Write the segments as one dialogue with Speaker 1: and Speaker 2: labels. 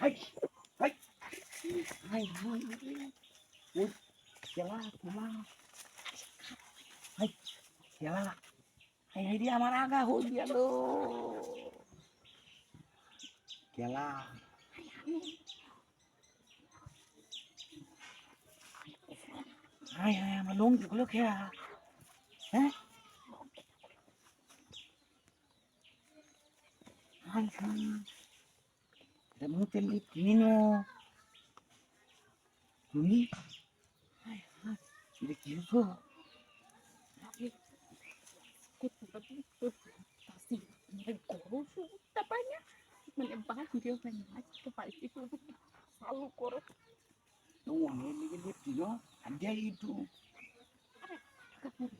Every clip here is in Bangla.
Speaker 1: เฮ้ย เฮ้ยเฮ้ยเฮ้ยอุ้ยเย่ยลากอย่าลากเฮ้ยอย่าลากให้ให้ dia marah kah hu dia lo ya lah ไอ้ไอ้มาลงอยู่แล้วแค่ฮะไอ้คื cadê aí tu? তুমি? তো যাতা বলব আমি এই বাচ্চা নিয়ে খা
Speaker 2: Ai, tá falando aqui. আমি কোনটা নিয়ে বলে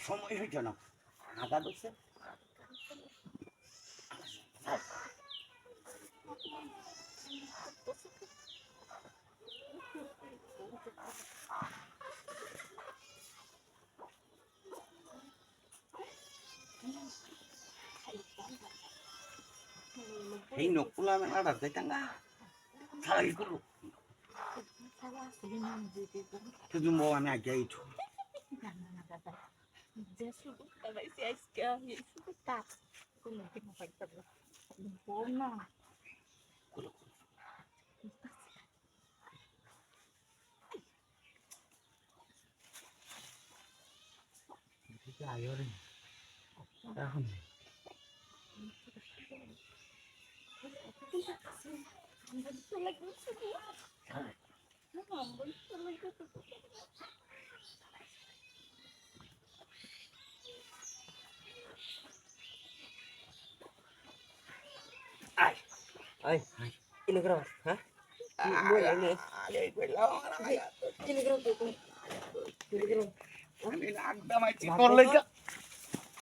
Speaker 1: সময় হয়েছে না? আগা দোষে
Speaker 2: এই নকুলা
Speaker 1: মেলাটা যাইতাম না সারা কি করবো
Speaker 2: সারা আসলে নাম দিতে
Speaker 1: শুধু মো আমি আগে এইটু
Speaker 2: না tá como que não vai fazer bom não আয়ো রে এখন
Speaker 3: Ay, Ay, ini kira ini.
Speaker 1: আরে
Speaker 2: Ini
Speaker 1: kira. Ini kira.